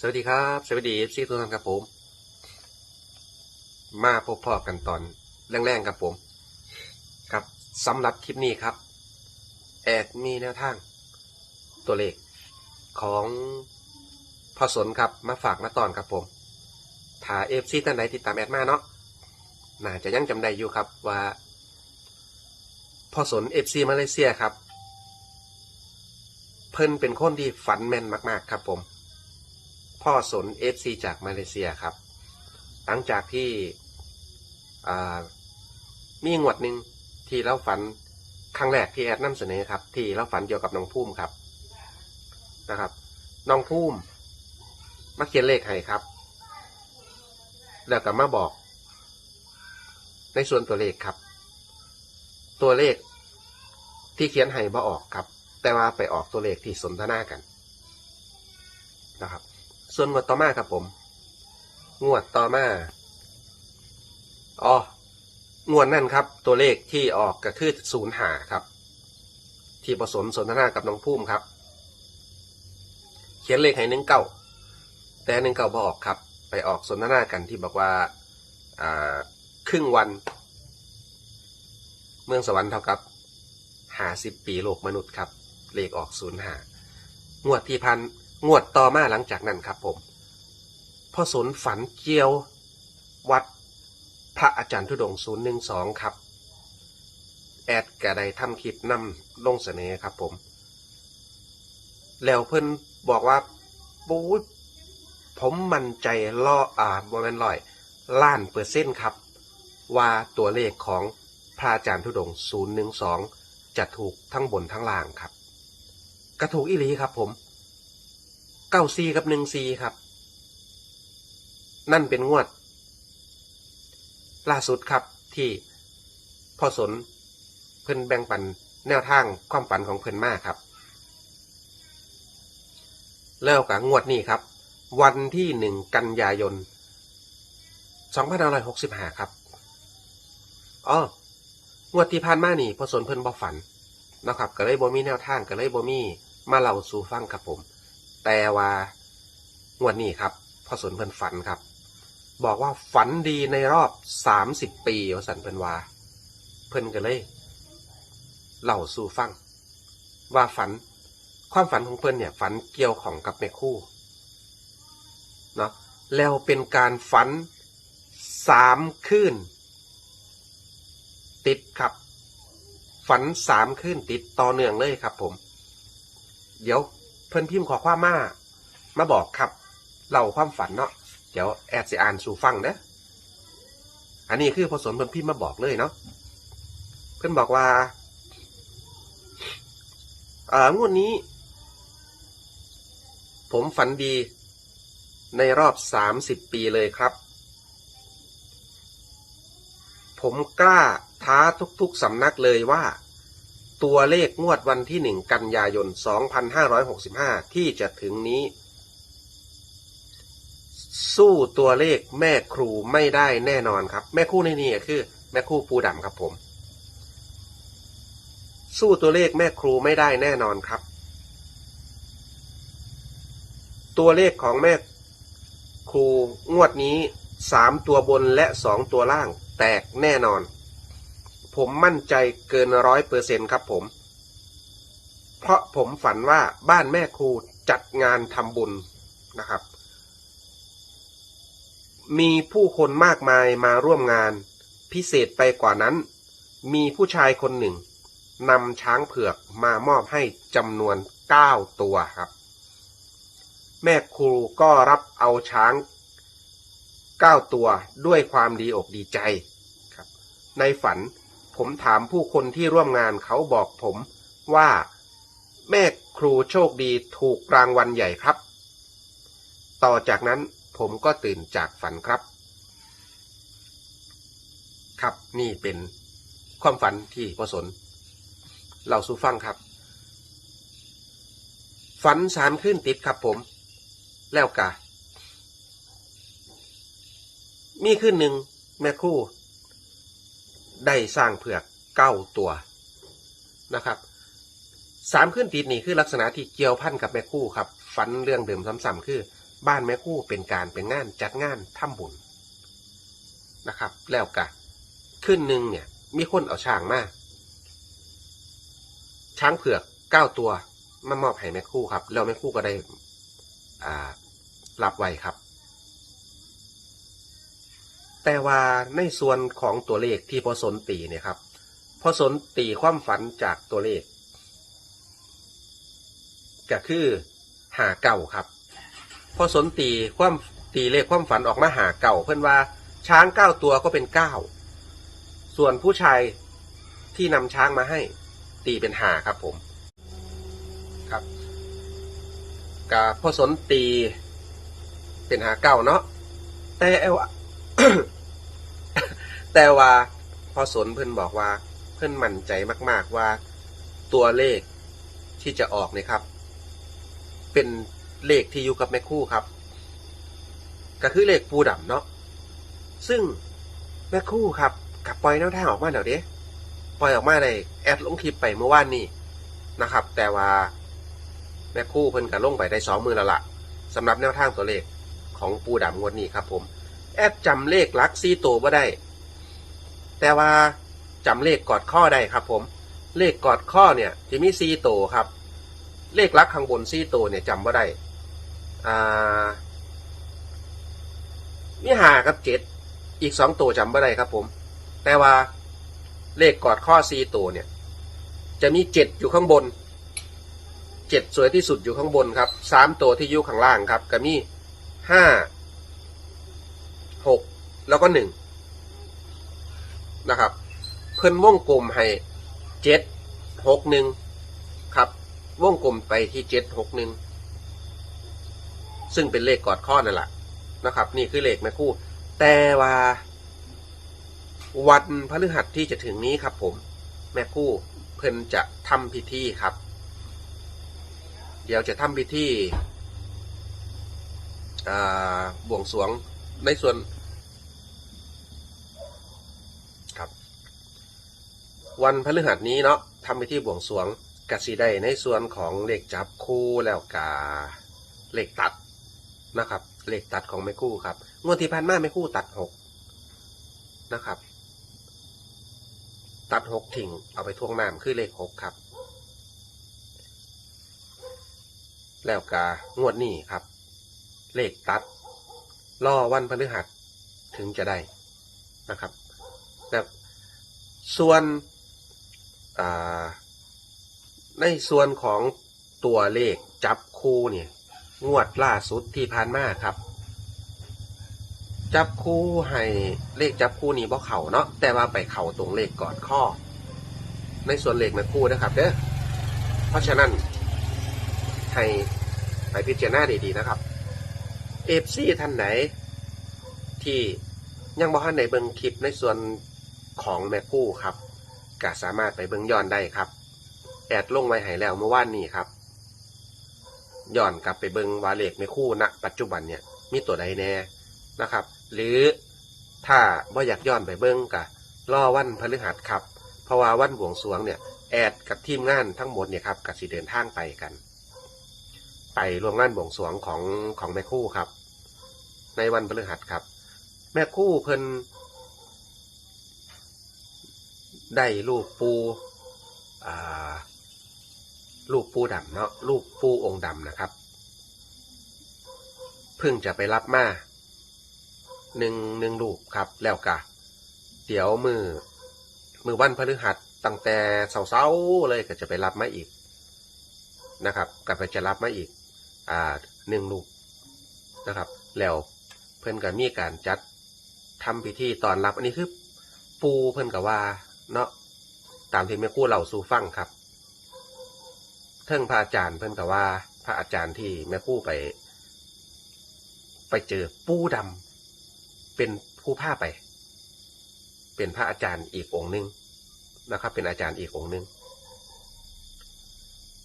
สวัสดีครับ สวัสดีซีทุกท่านครับผม มาพบพอกันตอนแรงๆครับผม ครับสำหรับคลิปนี้ครับ แอดมีแนวทาง ตัวเลขของพอสนครับมาฝากมาตอนครับผมถ้าเอฟซีท่านไหนติดตามแอดมาเนาะน่าจะยังจำได้อยู่ครับว่าพอสนเอฟซีมาเลเซียครับ เพิ่นเป็นคนที่ฝันแม่นมาก ๆ ครับผม พ่อสนเอฟซีจากมาเลเซียครับ หลังจากที่มีงวดหนึ่งที่เราฝันครั้งแรกที่แอดนำเสนอครับ ที่เราฝันเกี่ยวกับน้องพุ่มครับนะครับน้องพุ่มมาเขียนเลขให้ครับ แล้วก็มาบอก ในส่วนตัวเลขครับ ตัวเลขที่เขียนให้บ่ออกครับ แต่ว่าไปออกตัวเลขที่สนทนากันนะครับ ส่วนงวดต่อมาครับผม งวดต่อมาอ๋องวดนั่นครับ ตัวเลขที่ออกก็คือศูนย์หาครับ ที่ผสมสนทนากับน้องพุ่มครับ เขียนเลขให้หนึ่งเก้าแต่หนึ่งเก้าบอกครับ ไปออกสนทนากันที่บอกว่าอ่าครึ่งวัน เมืองสวรรค์เท่ากับหาสิบปีโลกมนุษย์ครับ เลขออกศูนย์หางวดที่พัน งวดต่อมาหลังจากนั้นครับผมพ่อสนฝันเกี่ยว วัดพระอาจารย์ทุดงศูนย์หนึ่งสองครับ แอดกระไดทำคลิปนำลงเสนอครับผม แล้วเพิ่นบอกว่าปู๊ดผมมั่นใจล่ออ่าบอแมนลอย ล้านเปอร์เซ็นต์ครับ ว่าตัวเลขของพระอาจารย์ทุดงศูนย์หนึ่งสองจะถูกทั้งบนทั้งล่างครับ กระถูกอีหลีครับผม เก้าซีกับหนึ่งซีครับ นั่นเป็นงวด ล่าสุดครับที่พ่อสนเพิ่นแบ่งปันแนวทางความฝันของเพิ่นมากครับ แล้วกับงวดนี้ครับ วันที่หนึ่งกันยายน2565ครับอ๋องวดที่ผ่านมานี่พ่อสนเพิ่นบ่ฝันนะครับก็เลยบ่มีแนวทางก็เลยบ่มีมาเล่าสู่ฟังครับผม แต่ว่างวดนี้ครับพ่อสนเพิ่นฝันครับ บอกว่าฝันดีในรอบสามสิบปีวสันเพิ่นว่า เพิ่นก็เลยเล่าสู่ฟัง ว่าฝันความฝันของเพิ่นเนี่ย ฝันเกี่ยวของกับแม่คู่เนาะแล้วเป็นการฝันสามคืนติดครับ ฝันสามคืนติดต่อเนื่องเลยครับผม เดี๋ยว เพิ่นพิมพ์ขอความมา มาบอกครับเล่าความฝันเนาะเดี๋ยวแอดสิอ่านสู่ฟังนะอันนี้คือพอสนเพิ่นพิมพ์มาบอกเลยเนาะเพิ่นบอกว่าอ่างวดนี้ ผมฝันดีในรอบสามสิบปีเลยครับ ผมกล้าท้าทุกๆสำนักเลยว่า ตัวเลขงวดวันที่หนึ่งกันยายน 2565 ที่จะถึงนี้ สู้ตัวเลขแม่ครูไม่ได้แน่นอนครับ แม่ครูในนี้คือ แม่ครูปูดำครับผม สู้ตัวเลขแม่ครูไม่ได้แน่นอนครับ ตัวเลขของแม่ครูงวดนี้สามตัวบนและสองตัวล่างแตกแน่นอน ผมมั่นใจเกินร้อยเปอร์เซ็นครับผม เพราะผมฝันว่าบ้านแม่ครูจัดงานทำบุญนะครับ มีผู้คนมากมายมาร่วมงาน พิเศษไปกว่านั้น มีผู้ชายคนหนึ่งนำช้างเผือกมามอบให้จำนวนเก้าตัวครับ แม่ครูก็รับเอาช้างเก้าตัวด้วยความดีอกดีใจครับ ในฝัน ผมถามผู้คนที่ร่วมงานเขาบอกผมว่า แม่ครูโชคดีถูกรางวัลใหญ่ครับ ต่อจากนั้นผมก็ตื่นจากฝันครับ ครับนี่เป็นความฝันที่พอสนเล่าสู่ฟังครับ ฝันสามขึ้นติดครับผม แล้วกะมีขึ้นหนึ่งแม่ครู ได้สร้างเผือกเก้าตัวนะครับสามขึ้นติดนี่คือลักษณะที่เกี่ยวพันกับแม่คู่ครับฝันเรื่องเดิมซ้ำๆคือ บ้านแม่คู่เป็นการเป็นงานจัดงานทำบุญนะครับ แล้วกะขึ้นหนึ่งเนี่ย มีคนเอาช้างมาช้างเผือกเก้าตัวมามอบให้แม่คู่ครับแล้วแม่คู่ก็ได้อ่ารับไว้ครับ แต่ว่าในส่วนของตัวเลขที่พอสนตีเนี่ยครับพอสนตีความฝันจากตัวเลขก็คือหาเก่าครับ พอสนตีความตีเลขความฝันออกมาหาเก่า เพื่อนว่าช้างเก้าตัวก็เป็นเก้าส่วนผู้ชายที่นำช้างมาให้ ตีเป็นหาครับผมครับกาพอสนตีเป็นหาเก่าเนาะแต่ว่า แต่ว่าพอสนเพื่อนบอกว่าเพื่อนมั่นใจมาก ๆว่าตัวเลขที่จะออกเนี่ยครับ เป็นเลขที่อยู่กับแม่คู่ครับ ก็คือเลขปูดำเนาะซึ่งแม่คู่ครับกับปล่อยแนวทางออกมาเดี๋ยวเด้ปล่อยออกมาในแอดลงคลิปไปเมื่อวานนี้นะครับ แต่ว่าแม่คู่เพิ่นกับลงไปได้สองมือแล้วล่ะสำหรับแนวทางตัวเลขของปูดำงวดนี้ครับผม แอดจำเลขลักซี่ตัวบ่ได้ แต่ว่าจำเลขกอดข้อได้ครับ ผม เลขกอดข้อเนี่ยจะมีซีโตวครับ เลขลักข้างบนซีโตวเนี่ยจำว่าได้อ่ามีหากับเจ็ดอีกสองตัวจำว่าได้ครับ ผม แต่ว่าเลขกอดข้อซีตัวเนี่ย จะมีเจ็ดอยู่ข้างบนเจ็ดสวยที่สุดอยู่ข้างบนครับสามตัวที่อยู่ข้างล่างครับก็มีห้าหกแล้วก็หนึ่ง นะครับ เพิ่นวงกลมให้เจ็ดหกหนึ่งครับวงกลมไปที่เจ็ดหกหนึ่งซึ่งเป็นเลขกอดข้อนั่นแหละนะครับ นี่คือเลขแม่คู่ แต่ว่า วันพฤหัสที่จะถึงนี้ครับ ผม แม่คู่เพิ่นจะทำพิธีครับ เดี๋ยวจะทำพิธีบวงสรวงในส่วน ครับ วันพฤหัสนี้เนาะทำพิธีบวงสรวงกสิได้ในส่วนของเลขจับคู่แล้วกาเลขตัดนะครับเลขตัดของแม่คู่ครับงวดที่ผ่านมาแม่คู่ตัดหกนะครับ ตัดหกทิ้งเอาไปทวงน้ำคือเลขหกครับ แล้วกางวดนี้ครับ เลขตัดล่อวันพฤหัสถึงจะได้นะครับแบบส่วน ในส่วนของตัวเลขจับคู่เนี่ย งวดล่าสุดที่ผ่านมาครับ จับคู่ให้เลขจับคู่นี้บ่เข่าเนาะแต่ว่าไปเข่าตรงเลขก่อนข้อ ในส่วนเลขแม่คู่นะครับเด้อเพราะฉะนั้นให้ไปพิจารณาดีๆนะครับเอฟซีท่านไหน ที่ยังบ่ทันได้เบิ่งคลิปในส่วนของแม่คู่ครับ ก็สามารถไปเบิ่งย้อนได้ครับ แอดลงไว้ให้แล้วเมื่อวานนี้ครับย้อนกลับไปเบิงวาเลขในคู่ณปัจจุบันเนี่ยมีตัวใดแน่นะครับ หรือถ้าบ่อยากย้อนไปเบิงกะล่อวันพฤหัสครับ เพราะว่าวันบวงสรวงเนี่ยแอดกับทีมงานทั้งหมดเนี่ยครับกับสีเดินทางไปกัน ไปร่วมงานบวงสรวงของของแม่คู่ครับ ในวันพฤหัสครับ แม่คู่เพิ่น ได้ลูกปูอ่าลูกปูดำเนาะลูกปูองค์ดำนะครับ เพิ่งจะไปรับมาหนึ่งหนึ่งลูกครับแล้วกะเดี๋ยวมือมือวันพฤหัสตั้งแต่เสาๆเลยก็จะไปรับมาอีกนะครับก็ไปจะรับมาอีกอ่าหนึ่งลูกนะครับ แล้วเพิ่นก็มีการจัดทำพิธีตอนรับ อันนี้คือปูเพิ่นกับว่า เนาะตามที่แม่ครู่เราสู่ฟังครับเทิงพระอาจารย์เพิ่นกับว่า พระอาจารย์ที่แม่ครู่ไป ไปเจอปู้ดำเป็นผู้ผ้าไป เป็นพระอาจารย์อีกองค์หนึ่งนะครับ เป็นอาจารย์อีกองค์หนึ่ง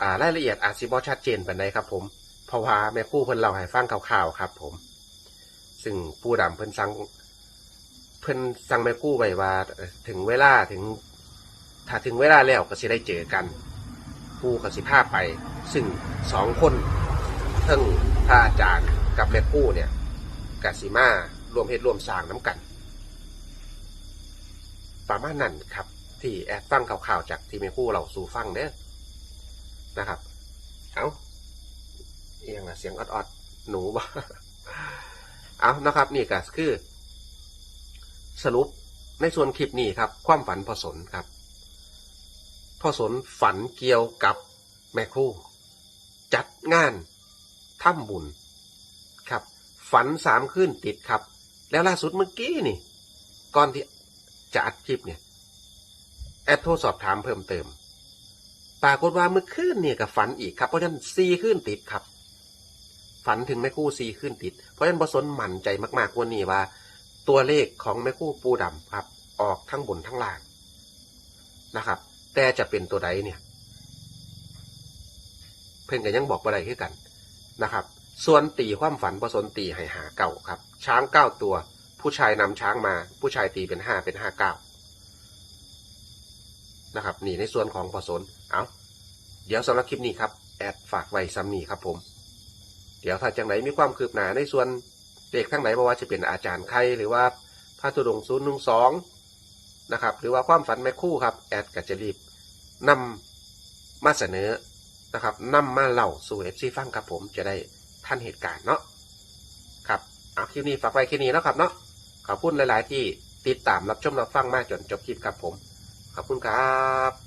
อ่ารายละเอียดอาจสิบอชัดเจนปานใดครับ ผมเพราะว่าแม่ครู่เพิ่นเล่าให้ฟังคร่าวๆครับ ผม ซึ่งผู้ดำเพิ่นสั่ง พิ่นสั่งแม่ครู่ไว้ว่าถึงเวลาถึง ถ้าถึงเวลาแล้วก็สิได้เจอกันผู้กับสิภาพไป ซึ่งสองคนเทั้งพระอาจารย์กับแม่คู่เนี่ยกสิมารวมเฮ็ดรวมสร้างน้ำกันประมาณนั้นครับ ที่แอดฟังข่าวๆจากที่แม่คู่เราสู่ฟังเด้อนะครับ เอาเอียงอะเสียงออดๆหนูบ่เอานะครับ นี่ก็คือ สรุปในส่วนคลิปนี้ครับ ความฝันพอสนครับพอสนฝันเกี่ยวกับแม่ครูจัดงานถ้ำบุญครับ ฝันสามคืนติดครับ แล้วล่าสุดเมื่อกี้นี่ ก่อนที่จะอัดคลิปเนี่ย แอดโทรสอบถามเพิ่มเติม ปรากฏว่าเมื่อคืนเนี่ยกับฝันอีกครับ เพราะฉะนั้นซีขึ้นติดครับ ฝันถึงแม่คู่ซีขึ้นติด เพราะฉะนั้นบสนหมั่นใจมากๆวันนี้ว่า ตัวเลขของแม่คู่ปูดำครับ ออกทั้งบนทั้งล่างนะครับ แต่จะเป็นตัวใดเนี่ย เพื่นก็ยังบอกว่าไรคือกันนะครับ ส่วนตีความฝันผสนตีให้หาเก่าครับ ช้างเก้าตัว ผู้ชายนำช้างมา ผู้ชายตีเป็นห้าเป็นห้าเก้านะครับนี่ในส่วนของผสนเอาเดี๋ยวสำหรับคลิปนี้ครับแอดฝากไว้ซ้ำนี้ครับผม เดี๋ยวถ้าจังไหนมีความคืบหน้าในส่วน เด็กทั้งไหนบอกว่าจะเป็นอาจารย์ใครหรือว่าพระตุดงศูนย์หนึ่งสองนะครับ หรือว่าความฝันแม่คู่ครับ แอดก็จะรีบนำมาเสนอนะครับนำมาเล่าสู่เอฟซีฟังครับผมจะได้ท่านเหตุการณ์เนาะครับเอาคลิปนี้ฝากไว้แค่นี้เนาะครับเนาะขอบคุณหลาย ๆ ที่ติดตามรับชมรับฟังมาจนจบคลิปครับผม ขอบคุณครับ